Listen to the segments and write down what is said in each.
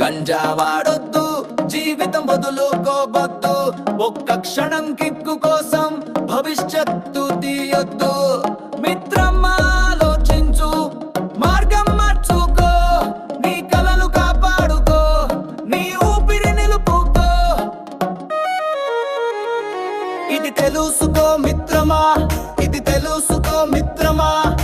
గంజా వాడొద్దు జీవితం వదులుకోబొద్దు ఒక్క క్షణం కిక్కు కోసం భవిష్యత్తు తీయొద్దు. ఆలోచించు మార్గం మార్చుకో. నీ కలలు కాపాడుకో నీ ఊపిరి నిలుపుకో. ఇది తెలుసుకో మిత్రమా ఇది తెలుసుకో మిత్రమా.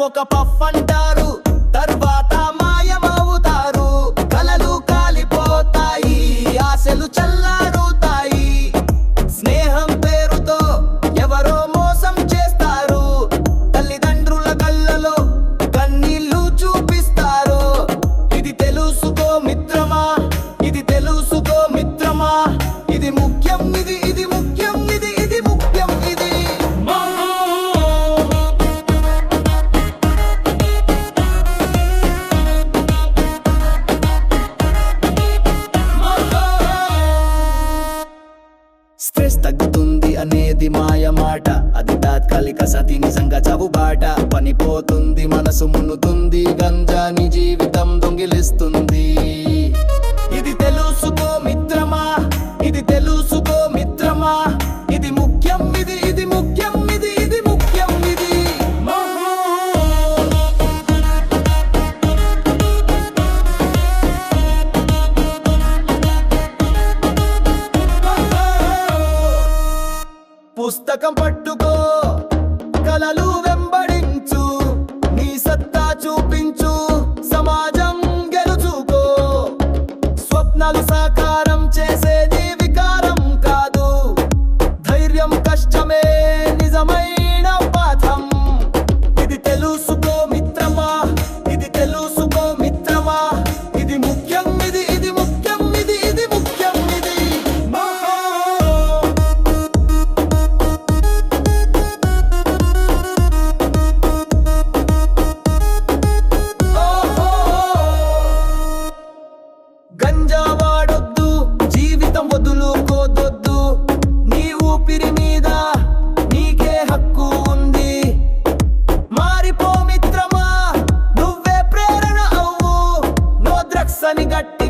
ఒక పఫ్ అంటారు. తగ్గుతుంది అనేది మాయ మాట. అది తాత్కాలిక సతి నిజంగా చవుబాట. పనిపోతుంది మనసు మునుతుంది గంజా జీవితం పుస్తకం పట్టుకో కలలు వెంబడించు నీ సత్తా చూపి ఊపిరి మీద నీకే హక్కు ఉంది. మారిపో మిత్రమా నువ్వే ప్రేరణ అవ్వు. నో ద్రక్స్ గట్టి